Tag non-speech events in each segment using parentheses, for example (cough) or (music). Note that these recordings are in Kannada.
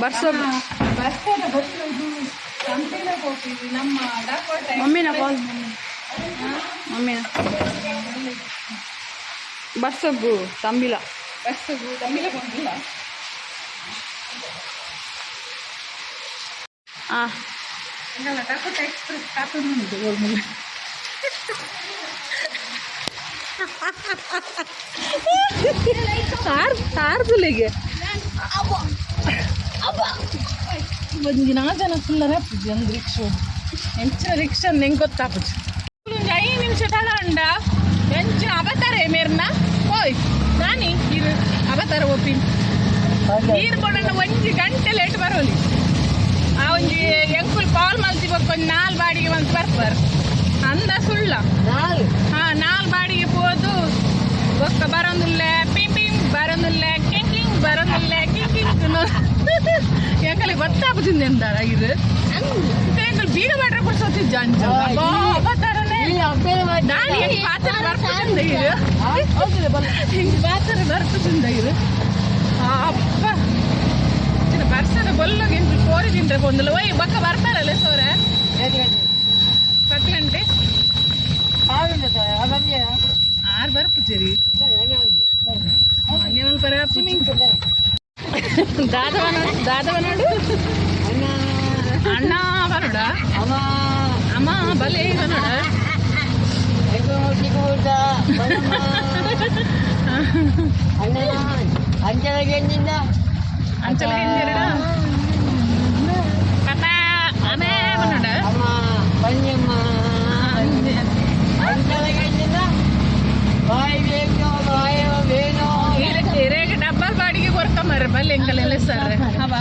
ಬರ್ಸೋದು. ಬರ್ತಾರೆ ಹೋಗ್ತೀವಿ ನಮ್ಮ ಡಾಕೋಟ ಮಮ್ಮಿನ ಕಾಲ್ ಮಮ್ಮಿನ. ಬರ್ಸೋಗು ತಂಬಿಲ. ಬಂದಿಲ್ಲ ಹಾಂ ಇಲ್ಲ ಡಾಕೋಟ ಎಕ್ಸ್ಪ್ರೆಸ್ ಕಾತುಂಡು ಉಂಟು ಹೋಗ್ಮೇಲೆ ಆರ್ ಆರ್ದುಲೆಗೆ ಒಂದಿನ ಜನ ಫುಲ್ಲರ ಒಂದು ರಿಕ್ಷಾ ಎಂಚಿನ ರಿಕ್ಷಾ ನೆಂಗೆ ಗೊತ್ತಾಪುಜಿ ಒಂದು ಐದು ನಿಮಿಷ ತಗೊಂಡ ಎಂಚಿನ ಅವತಾರೆ ಮೇರ್ನ? ಓಯ್ ನಾನಿ ಇದು ಅವತಾರ ಒಪ್ಪಿನ ನೀರು ಕೊಡೋಣ ಒಂಜಿ ಗಂಟೆ ಲೇಟ್ ಬರೋಲಿ. ಆ ಒಂಜಿ ಎಂಕುಲ್ ಕಾಲ್ ಮಲ್ತಿ ಒಂದು ನಾಲ್ ಬಾಡಿಗೆ ಒಂದು ಬರ್ಪರ್ ಅಂದ ಸುಳ್ಳ. ಹಾ ನಾಲ್ ಬಾಡಿಗೆ ಹೋದು ಒಕ್ಕ ಬರೋದಿಲ್ಲ. ಕಿಂಗ್ ಕಿಂಗ್ ಯಾಕಲೆ ಗೊತ್ತಾಗುತ್ತಿಂದ ಎಂದಾರ ಇದು ಎಂಕಲ್ ಬೀಗ ಮಾಡ್ರೆ ಕೊಡ್ಸೋತಿದ್ದ ಅಂಜ ಅವತಾರನೇ. ನಾನು ಹೆಂಗ್ ಪಾತ್ರ ಬರ್ತಿದ್ದ ಇದು ಹಿಂಗ್ ಪಾತ್ರ ಬರ್ತಿದ್ದ ಇದು. ಅಪ್ಪ ಬರ್ಸದ ಬಲ್ಲಗೆ ಎಂಟು ಕೋರಿ ತಿಂದ್ರೆ ಬಂದಿಲ್ಲ ಒಯ್ ಬಕ್ಕ ಬರ್ತಾರಲ್ಲ ಸೋರ? ಗಂಟೆ ಆರು ಬರ್ಪುಚೇರಿ దాదవనాడు దాదవనాడు? అన్నా వనుడా అమ్మా భలే వనుడా అంచెలగిందా అంచెలగిందా కథ అనే వనుడా పన్నమ్మా అంచెలగిందా వాయి వేగం వాయి వేగం ಬಾಡಿಗೆ ಕೊಡ್ಕೊಂಬರ್ರಿ ಬಲ್ಲಿ ಎಂಕಲೆಲ್ಲ ಸರ್ ಅವ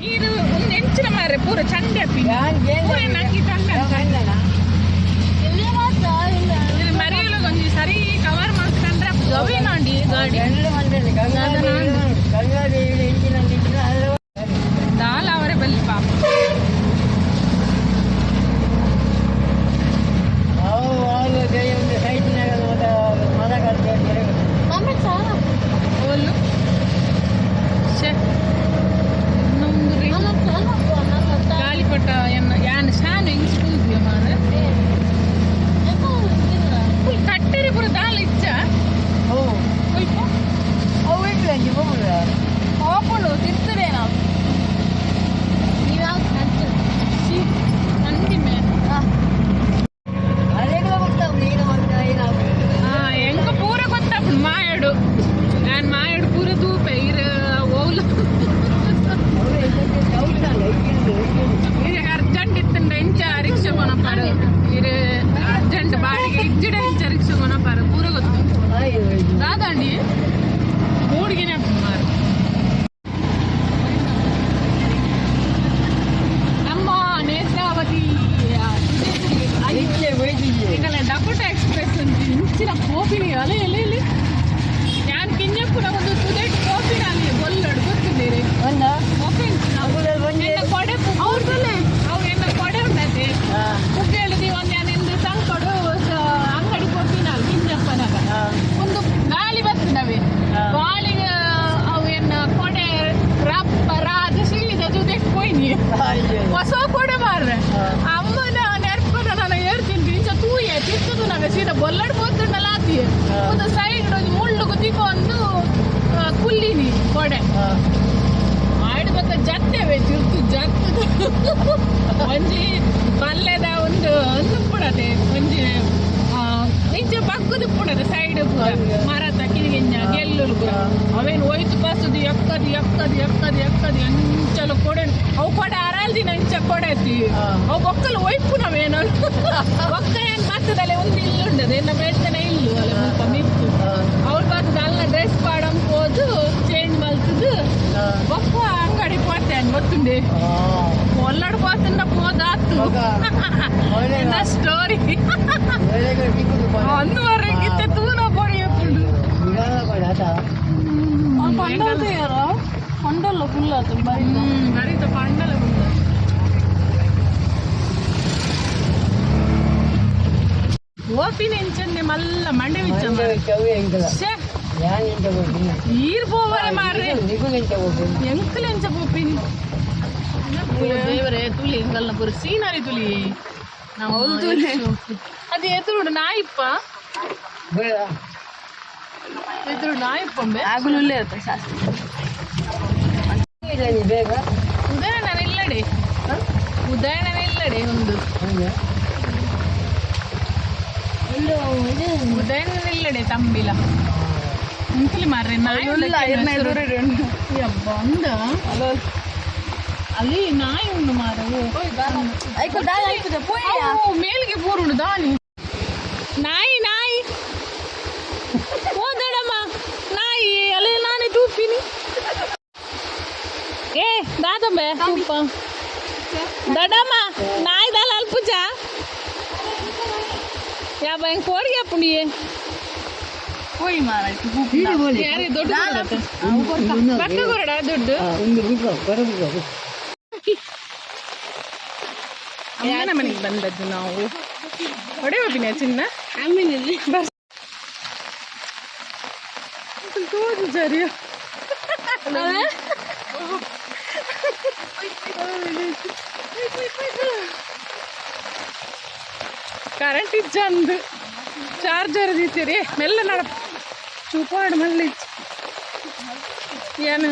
ನೀರು ಒಂದು ಹೆಂಚಿನ ಮಾರ್ರೆ ಪೂರ ಚಂಡೆ ಅಪ್ಪಿ ಪೂರ ನಂಗೆ ಚಂಡೆ ಇದು ಮರೆಯಲ್ಲ ಒಂದು ಸರಿ ಕವರ್ ಮಾಡ್ಕೊಂಡ್ರೆ ಗವಿ ನೋಡಿ ಗಾಡಿ ಡಕೋಟಾ ಎಕ್ಸ್ಪ್ರೆಸ್ ಅಂತ ಇಂಚಿನ ಕೋಪಿನಿ ಅಲೆ ಎಲೆ ಎಲೆ ഞാൻ കിഞ്ഞപ്പുറ ಒಂದು ತುದೇಟ್ ಕೋಪಿನ ಅಲ್ಲಿ ಬೊಲ್ಲಡು ಗೊತ್ತಿದ್ದೀರಿ ಕೋಪಿನ್ ಎನ್ನ ಕೊಡೆ ಅವ್ರದಲ್ಲೇ ಅವು ಎನ್ನ ಕೊಡೆ ಉಂಡತೆ ಬುಕ್ ಹೇಳಿದಿ ಒಂದು ನಾನು ಇಂದು ತಂದ್ಕೊಡು ಅಂಗಡಿ ಕೊಟ್ಟಿನ ಕಿಂಜಪ್ಪನಾಗ ಒಂದು ಗಾಳಿ ಬರ್ತದವೆ ಗಾಳಿಗೆ ಅವು ಎನ್ನ ಕೊಡೆ ರಪ್ಪ ರಾಜ ಸೀದ ತುದೇಟ್ ಕೊಯ್ನಿ ಹೊಸ ಕೊಡೆ ಮಾರ್ರೆ ಒಂದು ಸೈಡ್ ಒಂದು ಮುಳ್ಳು ಗುದ್ದಿಕೊಂಡು ಕುಲ್ಲಿನಿ ಕೊಡೆ ಆಡ್ಬೇಕ ಜತ್ತೇವೆ ತಿರ್ತು ಜತ್ತು. ಒಂಜಿ ಪಲ್ಯದ ಒಂದು ಒಂದು ಪುಡದೆ ಒಂಜಿ ನಿಜ ಬಗ್ಗದು ಪುಡದೆ ಸೈಡ್ ಮರದ ಕಿರಿಗಿಂಜ ಗೆಲ್ಲುರು ಪುರ ಅವೇನು ಹೋಯ್ತು ಬಸ್ಸದು ಎಕ್ಕದು ಎಕ್ಕದು ಎಕ್ಕದು ಎಕ್ಕದು ಎಂಚಲು ಕೊಡೆ. ಅವು ಕೊಡೆ ಅರಲ್ದಿನ ಇಂಚ ಕೊಡೆತಿ ಅವು ಬೊಕ್ಕಲು ಒಯ್ಪು ನಾವೇನು (laughs) ಒಕ್ಕ ಏನು ಮತ್ತದಲ್ಲಿ ಒಂದು ಇಲ್ಲು ಉಂಡದೆ ఉంది పొల్లడు పోతున్న పోదాత్తు స్టోరీ. అందు వరకు తూన పొడి ఎప్పుడు పండలు పండల్లో ఫుల్ అవుతుంది మరింత పండలు ఓపిన ఎంచండి మళ్ళా మండే ఈరు పోవాలి మరి. ఎంకలు ఎంచపోపిని ದೇವರೇ ತುಳಿ ಎಂಗಲ್ನ ಪೂರ ಸೀನರಿ ತುಳಿ ನಾವು ಅದು ಎದುರು ನಾಯಿಪ್ಪ ಎದುರು ನಾಯಿಪ್ಪಂಬೆ ಆಗುಲೇ ಇರುತ್ತೆ ಶಾಸ್ತ್ರ ಉದಯನ ಇಲ್ಲಡೆ ಉದಯನ ಇಲ್ಲಡೆ ಒಂದು ಉದಯನ ಇಲ್ಲಡೆ ತಂಬಿಲ ಇಂಕಲಿ ಮಾರ್ರೆ ನಾಯಿ ಬಂದ ಅಲ್ಲಿ ನಾಯಿ ಉಂಡು ಮಾರ ಓ ಮೇಲ್ಗೆ ಪೂರುಂಡು ದಾನಿ ನಾಯಿ ನಾಯಿ ಓ ದಡಮ್ಮ ನಾಯಿ ಅಲ್ಲಿ ನಾನೇ ತೂಪಿನಿ ಏ ದಾದಂಬೆ ತೂಪ ದಡಮ್ಮ ನಾಯಿ ದಾಲ ಅಲ್ಪುಜ ಯಾ ಭಯ ಕೋಡಿ ಅಪ್ಪುಣಿಯೇ ಹೋಯ್ ಮಾರಾಯ್ತು ಯಾರೇ ದೊಡ್ಡ ಪಕ್ಕ ಕೊರಡ ದುಡ್ಡು ಅಮ್ಮನ ಮನೆಗೆ ಬಂದದ್ದು ನಾವು. ಹೊಡೆಯುವ ಬಿನ ಚಿನ್ನ? ಆಮೇಲೆ ತೋದು ಜರಿಯ ಕರೆಂಟ್ ಇಜ್ಜಂದು ಚಾರ್ಜರ್ ದೀತೀರಿ ಮೆಲ್ಲ ನಡ. ಚೂಪಾಡು ಮಲ್ಲಿ. ಏನು?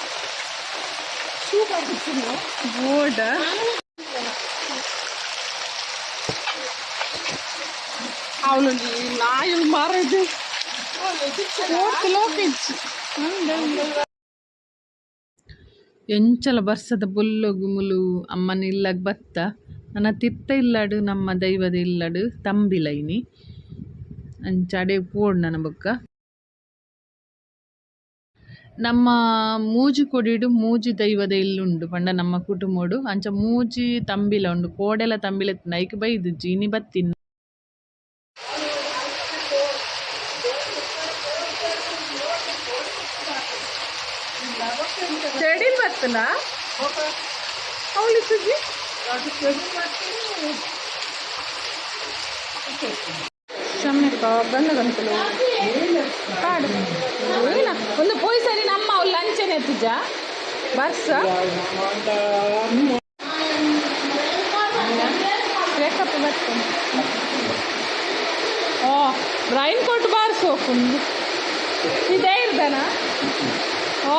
ಬೋರ್ಡ್ ಅವಳು ನಾಯಿ ಮಾರದು ಎಂಚಲ ಬರ್ಸದ ಬುಲ್ಲು ಮುಲು ಅಮ್ಮನ ಇಲ್ಲಗ್ ಬತ್ತ. ನನ್ನ ತಿತ್ತ ಇಲ್ಲಡು ನಮ್ಮ ದೈವದ ಇಲ್ಲಡು ತಂಬಿಲೈನಿ. ಅಂಚಾಡೆ ಪೋಡ್ ನನ್ನ ಬೊಕ್ಕ. ನಮ್ಮ ಮೂಜಿ ಕೊಡಿಡು ಮೂಜಿ ದೈವದ ಇಲ್ಲುಂಡು ಪಂಡ ನಮ್ಮ ಕುಟುಂಬಡು ಅಂಚ ಮೂಜಿ ತಂಬಿಲ ಉಂಡು ಕೋಡೆಲ ತಂಬಿಲ ನೈಕ್ ಬೈದು ಜೀನಿ ಬತ್ತಿನ చెడిల్ బతులా అవును సుజి ಸಮ್ಯಕ ಬಂದ ಗಂಟಲು ಕಾಡು ಏನ ಒಂದು ಪೋಯ್ ಸರಿ ಲಂಚನೆ ಎತ್ತಿಜ ಬರ್ಸ ಬೇಕಪ್ಪ ಬರ್ತೇನೆ ಓ ರೈನ್ ಕೋಟ್ ಬಾರಿಸು. ಫುಲ್ ಇದೇ ಇರ್ದಾನ ಓ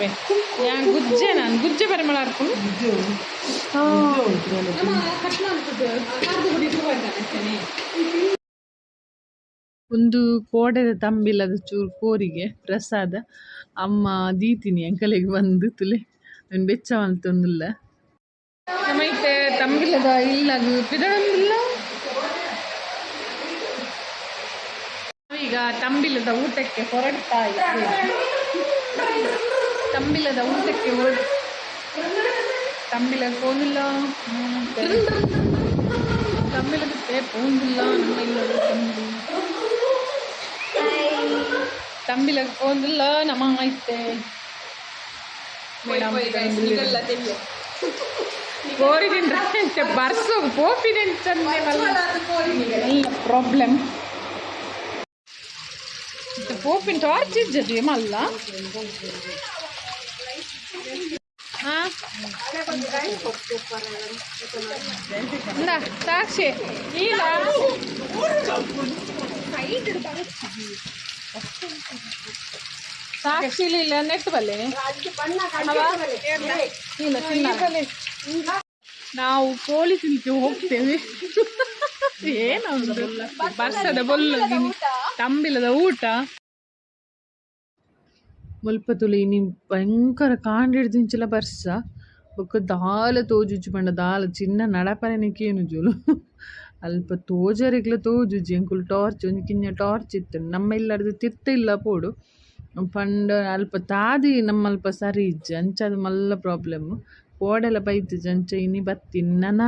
Yang gujje nan gujje ಪರಿಮಳ ಅರ್ಪಣೆ ಒಂದು ಕೋಡೆದ ತಂಬಿಲದ ಚೂರು ಕೋರಿಗೆ ಪ್ರಸಾದ ಅಮ್ಮ ದೀತಿನಿ ಅಂಕಲಿಗೆ ಬಂದು ತುಲೆ. ನನ್ನ ಬೆಚ್ಚ ಅಂತಂದಿಲ್ಲ ನಮೈತೆ ತಂಬಿಲದ ಇಲ್ಲ ಪಿದಳಂದಿಲ್ಲ. ಈಗ ತಂಬಿಲದ ಊಟಕ್ಕೆ ಹೊರಡ್ತಾ ಇದ್ದೇವೆ. ತಂಬಿಲದ ಊಟಕ್ಕೆ ಹೊರಡು ತಂಬಿಲ ಕೋದಿಲ್ಲ ತಮ್ಮಿಲದಕ್ಕೆ போந்தில்ல நம்ம இல்லது தம்பி தம்பிலக்கு போந்தில்ல நம்ம ஆயிட்டே ಕೋರಿದಿಂದ್ರೆ ಬರ್ಸು ಕೋಫಿಡೆನ್ಸ್ ಎಲ್ಲ ಪ್ರಾಬ್ಲಮ್ ಕೋಪಿನ ಟಾರ್ಚ್ ಇದ್ದದು ಮಲ್ಲ ಸಾಕ್ಷಿ. ಇಲ್ಲ ಸಾಕ್ಷಿ ಇಲ್ಲ ನೆಟ್ ಬಲ್ಲೆ. ಇಲ್ಲ ನಾವು ಕೋಳಿ ತಿನ್ಲಿಕ್ಕೆ ಹೋಗ್ತೇವೆ. ಏನೊಂದು? ಬರ್ಸದ ಬೊಲ್ಲಗಿನಿ ತಂಬಿಲದ ಊಟ. ಮುಲ್ಪ ತುಲಿ ನೀ ಭಯಂಕರ ಕಾಂಡಿಡ್ದಿಂಚಲ ಬರ್ಸ. ಬೊಕ್ಕ ದಾಲ ತೋಜುಜಿ ಪಂಡ, ದಾಲ ಚಿನ್ನ ನಡಪನೆ ಕೇನುಜುಲು ಜೋಲು. ಅಲ್ಪ ತೋಜರಿಗ್ಲ ತೋಜುಜಿ ಎಂಕುಲು ಟಾರ್ಚ್, ಒಂಜಿ ಕಿಂಜ ಟಾರ್ಚ್ ಇತ್ತು. ನಮ್ಮ ಇಲ್ಲಡ್ದು ತಿರ್ತ ಇಲ್ಲ ಪೋಡು. ಪಂಡ ಅಲ್ಪ ತಾದಿ ನಮ್ಮಲ್ಪ ಸರಿ ಇಜ್ಜಿ, ಅಂಚ ಮಲ್ಲ ಪ್ರಾಬ್ಲಮ್ ಪೋಡೆಲ ಬೈತು ಅಂಚ ಇನಿ ಬತ್ತಿ, ನನ,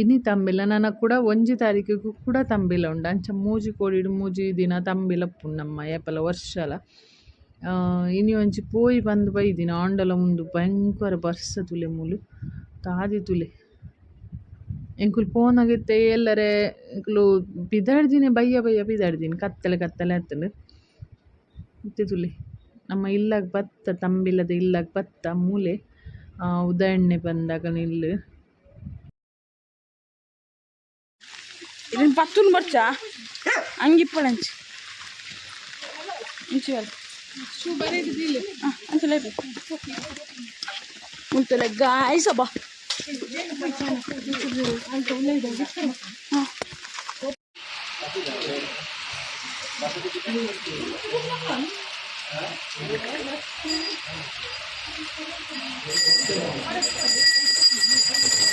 ಇನಿ ತಂಬಿಲ್ಲ. ನನ ಕೂಡ ಒಂಜಿ ತಾರೀಕಿಗೂ ಕೂಡ ತಂಬಿಲ್ಲ ಉಂಡು. ಅಂಚ ಮೂಜಿ ಕೋಡಿಡು, ಮೂಜಿ ದಿನ ತಂಬಿಲ ಪುನ್ನಮ್ಮ ಏಪಲ ವರ್ಷಲ. ಇನಿ ಒಂಚಿ ಪೋಯಿ ಬಂದು ಬೈದಿನ ಆಂಡಲ ಮುಂದು ಭಯಂಕರ ಬರ್ಸ ತುಲೆ ಮೂಲು ತಾದಿ ತುಲೆ. ಎಂಕುಲು ಪೋನಾಗಿತ್ತೆ ಎಲ್ಲರೆ ಎಂಕುಲು ಬಿದಾಡ್ದಿನಿ ಬಯ್ಯ ಬಯ್ಯ ಬಿದಾಡ್ದಿನಿ ಕತ್ತಲೆ ಕತ್ತಲೆ ಹತ್ತಲೆ ಇತ್ತೆ ತುಲೆ ನಮ್ಮ ಇಲ್ಲಾಗ ಬತ್ತ ತಂಬಿಲ್ಲದ ಇಲ್ಲಾಗ ಬತ್ತ ಮೂಲೆ ಆ, ಉದಾಹರಣೆ ಬಂದಾಗ ನಿಲ್ಲು. ಇದನ್ನ ಪತ್ತುನ್ ಬರ್ಚಾ ಹಂಗಿಪ್ಪಳಂಚಿ شو بريد دي آه أنت لابس. وانت لقى عايزه بحر Thank you.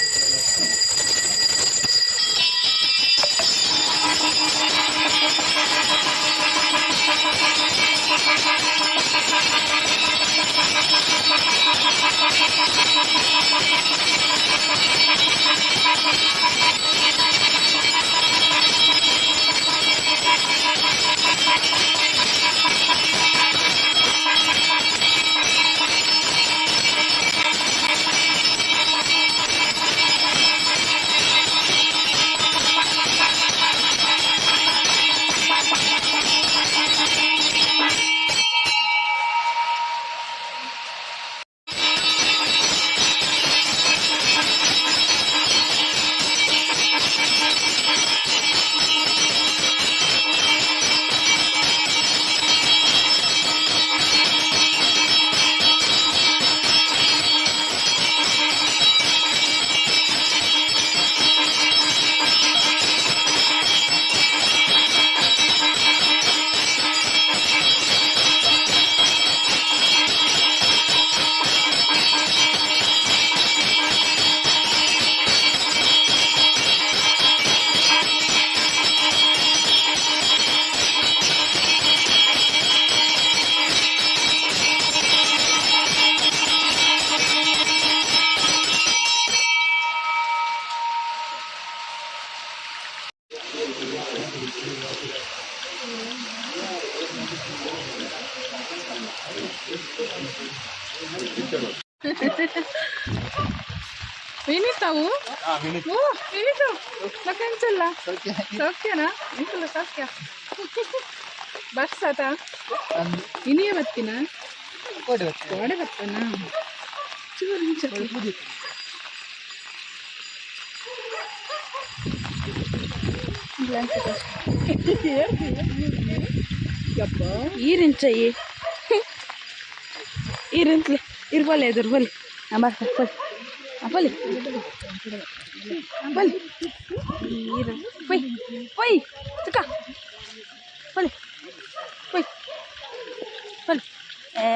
ಲಕ್ಕಂಚಲ್ಲ ಸೌಖ್ಯನಾ ಎಂತಲ್ಲ ಸೌಖ್ಯ ಬಸ್ ಆತ ಇನಿಯೇ ಬತ್ತಿನ ಕೋಡೆ ಬತ್ತನ ಚೂರು ನಿಮಿಷ ಈರಿಂಚಯ್ಯಿ ಈರಿಂತ್ಲೆ ಇರ್ಬಲ್ಲ ಎದುರು ಬಲ್ಲಿ ನಾ ಬರ್ತೆ ಬಲ್ಲಿ ಬಲ್ಲಿ ಈರ ಪೊಯ್ ಪೊಯ್ ಚಿಕ್ಕ ಬಲ್ಲಿ ಪೊಯ್ ಬಲ್ಲಿ ಏ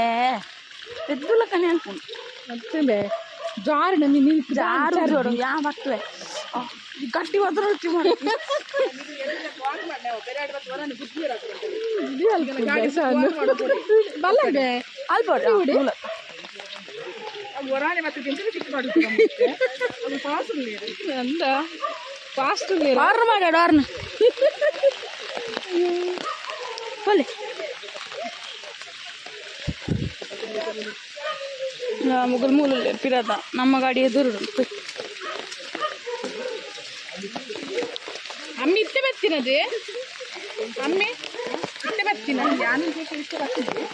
ಎದ್ದುಲ ಕಣೆ ಅನ್ಕೊಂಡು ಮತ್ತೆ ಜಾರಿ ನಮಗೆ ನೀನು ಜಾರು ಜಾರು ಯಾವ ಬರ್ತವೆ ಗಟ್ಟಿ ಒದರೊಟ್ಟಿ ಮಾಡಿ ಅಲ್ಬೋಡ ಮೂಲ ಅಂದ ಫಾಸ್ಟ್ ಆರ್ನ ಮಾಡ್ಯಾಡ ಆರ್ನ ಬಲ್ಲಿ ಮುಗಲ್ ಮೂಲ ಪಿರದ ನಮ್ಮ ಗಾಡಿ ಎದುರು ಉಂಟು. ಅಮ್ಮಿ ಇತ್ತೆ ಬತ್ತಿನದೆ ಅಮ್ಮಿ ಇತ್ತೆ ಬತ್ತಿನ ನಾನು ಇತ್ತೆ ಬರ್ತೀನಿ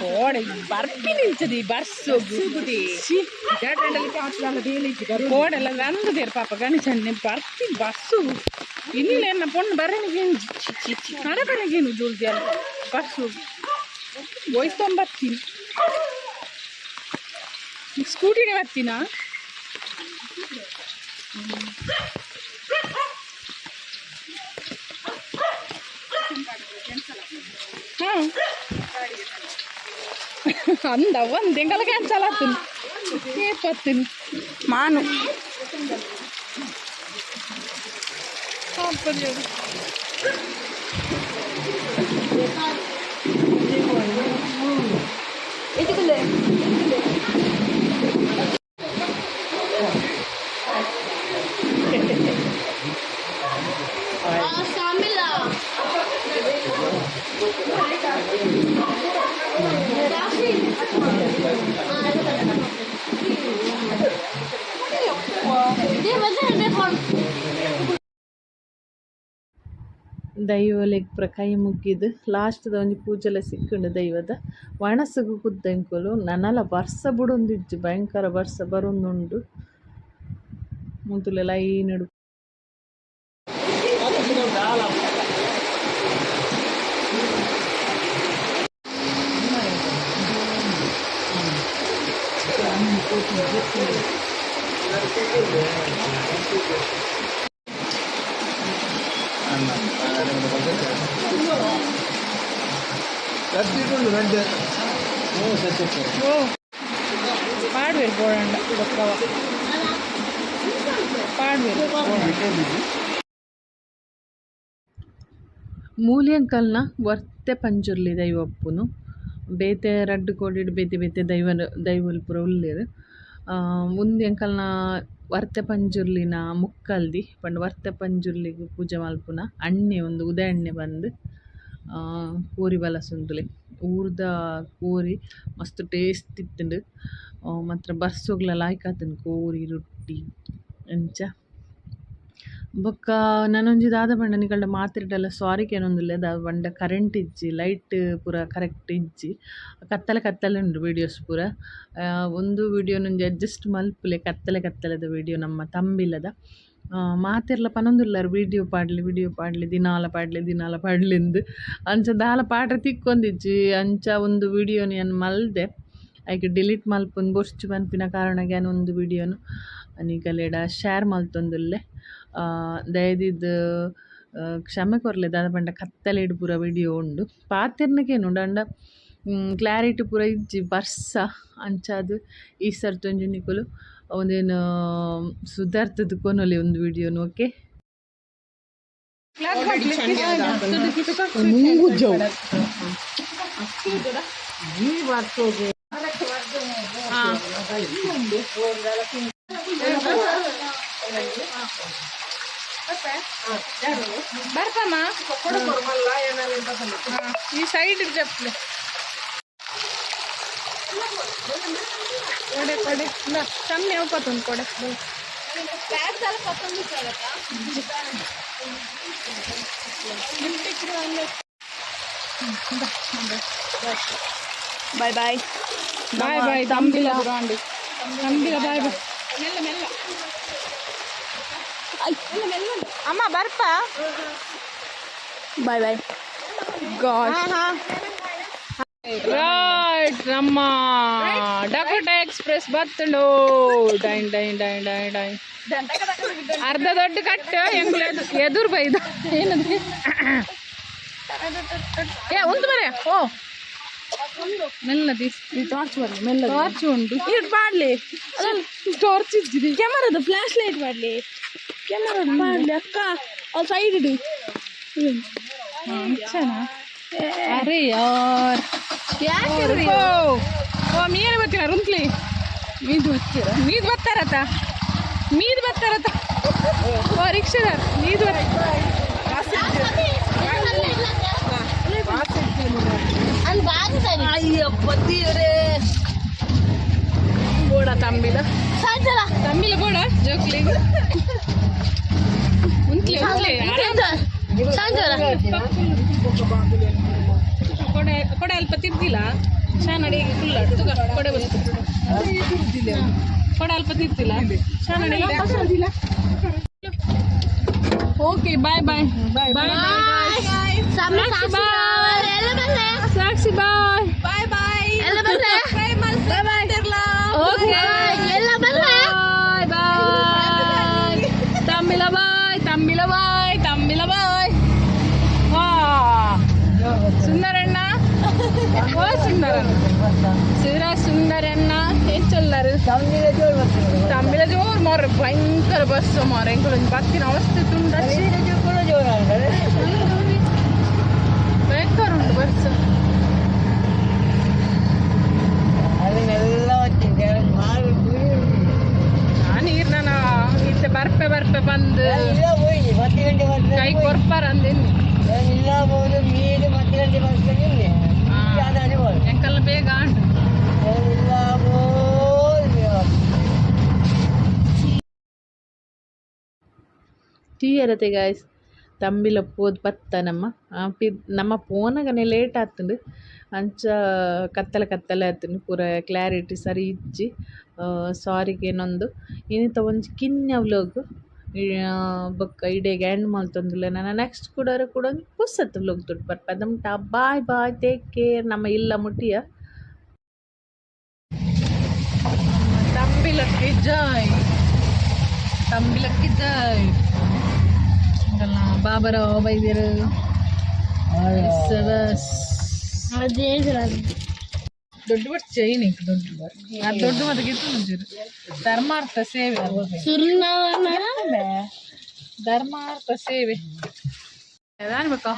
ಕೋಡೆ ಬರ್ಪಿ ನಿಲ್ಚದಿ ಬರ್ಸು ಕೋಡೆಲ್ಲ ರಂದದೇರು ಪಾಪ ಗಣೇಶನ್ನೆ ಬರ್ತಿ ಬಸ್ಸು ಇಲ್ಲಿ ಎನ್ನ ಪೊಣ್ಣು ಬರನಿಗೇನು ನಡಬನಿಗೇನು ಜೋಲ್ದಿ ಅಲ್ಲ ಬಸ್ಸು ಒಯ್ತೊಂಬತ್ತೀನಿ ಸ್ಕೂಟಿನೇ ಬರ್ತೀನಾ ಅಂದ ಒಂದು ಎಂಗಲ ಕ್ಯಾನ್ಸಲ್ ಆಗ್ತೀನಿ ಏಪತ್ತೀನಿ ಮಾನು ದೈವಲೆಗ್ ಪ್ರ ಕೈ ಮುಗ್ಗಿದು ಲಾಸ್ಟ್ದ ಒಂಜಿ ಪೂಜೆಲ ಸಿಕ್ಕುಂಡು ದೈವದ ವಣಸಗು ಕುದ್ದಂಕುಲು ನನಲ ಬರ್ಸ ಬುಡೊಂದಿಜ್ಜಿ ಭಯಂಕರ ಬರ್ಸ ಬರೊಂದುಂಡು ಬೊಕ್ಕವ ಪಾಡ್ವೇರು ಮೂಲಿಯಂಕಲ್ನ ವರ್ತೆ ಪಂಜುರ್ಲಿ ದೈವಪ್ಪುನು ಬೇತೆ ರಡ್ಡು ಕೋಡಿಡ್ ಬೇತೆ ಬೇತೆ ದೈವ ದೈವಲ್ ಪೂರ ಉಲ್ಲೆರ್ ಮುಂದೆ ಅಂಕಲ್ನ ವರ್ತೆ ಪಂಜುರ್ಲಿನ ಮುಕ್ಕಲ್ದಿ ಪಂಡ ವರ್ತೆ ಪಂಜುರ್ಲಿಗ್ ಪೂಜೆ ಮಲ್ಪುನ ಅಣ್ಣೆ ಒಂದು ಉದಯ ಎಣ್ಣೆ ಬಂದು. ಕೋರಿ ಬಲಸುಂದುಲೆ ಊರ್ದ ಕೋರಿ ಮಸ್ತ್ ಟೇಸ್ಟ್ ಇತ್ತುಂಡು ಮಾತ್ರ ಬರ್ಸೋಗ್ಲ ಲಾಯ್ಕಾತುಂಡು ಕೋರಿ ರೊಟ್ಟಿ ಅಂಚ ಬೊಕ್ಕ ನನೊಂಜಿ ದಾದ ಪಂಡ ನಿಕಲ್ಡ ಮಾತಿರ್ಡಲ ಸಾರಿ ಕೇನೊಂದುಲ್ಲೆ ದಾದ ಪಂಡ ಕರೆಂಟ್ ಇಜ್ಜಿ ಲೈಟ್ ಪೂರ ಕರೆಕ್ಟ್ ಇಜ್ಜಿ ಕತ್ತಲೆ ಕತ್ತಲೆ ಉಂಡು ವೀಡಿಯೋಸ್ ಪೂರ ಒಂದು ವೀಡಿಯೋ ವಿಡಿಯೋನೊಂಜಿ ಅಡ್ಜಸ್ಟ್ ಮಲ್ಪುಲೆ ಕತ್ತಲೆ ಕತ್ತಲೆದ ವಿಡಿಯೋ ನಮ್ಮ ತಂಬಿಲದ ಮಾತೆರ್ಲ ಪನೊಂದುಲ್ಲಾರು ವಿಡಿಯೋ ಪಾಡ್ಲೆ, ವಿಡಿಯೋ ಪಾಡ್ಲಿ, ದಿನಾಲ ಪಾಡ್ಲೆ, ದಿನಾಲ ಪಾಡ್ಲಿಂದು. ಅಂಚ ದಾಲ ಪಾಡ್ರ ತಿಕ್ಕೊಂದಿಜ್ಜಿ, ಅಂಚ ಒಂದು ವಿಡಿಯೋ ಏನು ಮಲ್ದೆ ಐಕ್ ಡಿಲೀಟ್ ಮಲ್ಪುಂದು ಬೊರ್ಚು ಪನ್ಪಿನ ಕಾರಣಗೆ ಒಂದು ವಿಡಿಯೋನು ಅನಿಕಲೆಡ ಶೇರ್ ಮಲ್ತೊಂದುಲ್ಲೆ. ದಯದಿದ್ದು ಕ್ಷಮೆ ಕೊರ್ಲೆ ದಾದ ಪಂಡ ಕತ್ತಲೆಡ್ ಪೂರ ವಿಡಿಯೋ ಉಂಡು. ಪಾತೆರ್ನಗೇನು ಉಂಡು? ಕ್ಲಾರಿಟಿ ಪೂರ ಇಜ್ಜಿ ಬರ್ಸ. ಅಂಚಾದ್ ಈ ಸರ್ತಿ ಒಂಜಿ ನಿಕುಲು ಅವನೇನು ಸುಧಾರ್ಥದ ಕೋನಲ್ಲಿ ಒಂದು ವಿಡಿಯೋನು ಓಕೆ? ಬರ್ಪಮ್ಮ ಈ ಸೈಡ್ ಇರ್ಜಪ್ಲೆ కొడే కొడే ఇందా కమ్మి అయిపోతుంది కొడే బాయ్ బాయ్ బాయ్ బాయ్ తంబిల రండి తంబిల బాయ్ బాయ్ మెల్ల మెల్ల అమ్మ ಬರ್ಪ బాయ్ బాయ్ ರೈಟ್ ನಮ್ಮ ಡಕೋಟ ಎಕ್ಸ್ಪ್ರೆಸ್ ಬತ್ತುಂಡು ಡೈನ್ ಡೈನ್ ಡೈನ್ ಡೈನ್ ಡೈನ್. ಅರ್ಧ ದೊಡ್ಡ ಕಟ್ಟ ಹೆಂಗ್ ಎದುರು ಬೈದು. ಏನಂದ್ರೆ ಏ, ಉಂಟು ಮರೆ, ಓ. ಮೆಲ್ಲದಿ. ಟಾರ್ಚ್ ಬರಲಿ ಮೆಲ್ಲ ಟಾರ್ಚ್ ಉಂಟು. ಇಟ್ ಮಾಡಲಿ. ಟಾರ್ಚ್ ಇದ್ದಿದೆ. ಕ್ಯಾಮರಾದ ಫ್ಲ್ಯಾಶ್ ಲೈಟ್ ಮಾಡಲಿ. ಕ್ಯಾಮರಾ ಮಾಡಲಿ, ಅಕ್ಕ. ಅದು ಸೈಡ್ ಇಡು ಹಾಂ ಅರೆ ಯಾರ್? ಮೀನು ಬರ್ತೀನ ರುಂತ್ಲಿ ಮೀದು ಹಚ್ಚಿರ ಮೀದು ಬರ್ತಾರತ ಮೀದು ಬರ್ತಾರತ ಓ ರಿಕ್ಷಾದಾರ ಮೀದು ಬರ ಅಯ್ಯಪ್ಪ ದೇವ್ರೇ ಬೋಡ ತಂಬಿಲ. ತಂಬಿಲ ಬೋಡ ಜೋಕ್ಲಿ. ಉಂತ್ಲಿ ಉಂತ್ಲಿ ಕೊಡೆ ಕೊಡೆ ಅಲ್ಪ ತಿರ್ದಿಲ್ಲ ಶಾನಡಿ ಫುಲ್ ತುಗ ಕೊಡೆ ಬಸ್ತು ಕೊಡೆ ಅಲ್ಪ ತಿರ್ತಿಲ್ಲ ಶಾನಡಿ ಓಕೆ ಬಾಯ್ ಬಾಯ್ ಬಾಯ್ ಬಾಯ್ ಸಾಕ್ಷಿ ಬಾಯ್ ಬಾಯ್ ಬಾಯ್ சிவரா சுந்தரன்னா ಏನು ಚೊಲ್ಲರು ತಮಿಳ ಜೋರು ಮಾರ ಭಯಂಕರ ಬಸ್ ಮಾರ ಎಂಕುಳೊಂದು ಬತ್ತಿನ ಅವಸ್ಥೆ ತುಂಡ ಭಯಂಕರ ಉಂಟು ಬಸ್ ನೀರ್ನ ಇತ್ತೆ ಬರ್ಪೆ ಬರ್ಪೆ ಬಂದು ಕೈ ಕೊರ್ಪಾರ ಅಂದಿನಿ ಇಲ್ಲ ಹೋದ್ರೆ ಮೀನು ಮತ್ತೆ ಗಂಟೆ ಬರ್ತೀನಿ ಬೇಗ ಆಂಡ್ ಟೀ ಇರತ್ತೆ ಗಾಯ್ಸ್ ತಂಬಿಲ ಪೋದ್ ಬತ್ತ ನಮ್ಮ ಆ ಪಿ ನಮ್ಮ ಪೋನಗನೆ ಲೇಟ್ ಆತುಂಡು ಅಂಚ ಕತ್ತಲ ಕತ್ತಲೆ ಆತುಂಡು ಪೂರ ಕ್ಲಾರಿಟಿ ಸರಿ ಇಜ್ಜಿ ಸಾರಿಗೇನೊಂದು ಇನ್ನಿತ ಒಂಜಿ ಕಿನ್ನ ವ್ಲೋಗ್ ಬೊಕ್ಕ ಗ್ಯಾಂಡ್ ಎಂಡ್ ಮಲ್ತೊಂದುಲ್ಲೆ ನನ್ನ ನೆಕ್ಸ್ಟ್ ಕೂಡಾರ ಕೂಡ ಪುಸ್ತತ್ ವ್ಲೋಗ್ ದುಡ್ಡು ಬರ್ಪ ಅದಮ್ಟ ಬಾಯ್ ಬಾಯ್ ಟೇಕ್ ಕೇರ್ ನಮ್ಮ ಇಲ್ಲ ಮುಟ್ಟಿಯ ತಂಬಿಲಕ್ಕೆ ಜಾಯ್. ತಂಬಿಲಕ್ಕೆ ಜಾಯ್. ಬಾಬರಾವ್ ಬೈದ್ಯರು ಬಸ್ ದೊಡ್ಡ ಬಟ್ ಚೈನ್ ಐತಿ ದೊಡ್ಡ ಬಟ್ ಆ ದೊಡ್ಡ ಬದಗಿತ್ತು ಮುಂಚೂರು ಧರ್ಮಾರ್ಥ ಸೇವೆ ಧರ್ಮಾರ್ಥ ಸೇವೆ ಅದಾನ್ಬೇಕಾ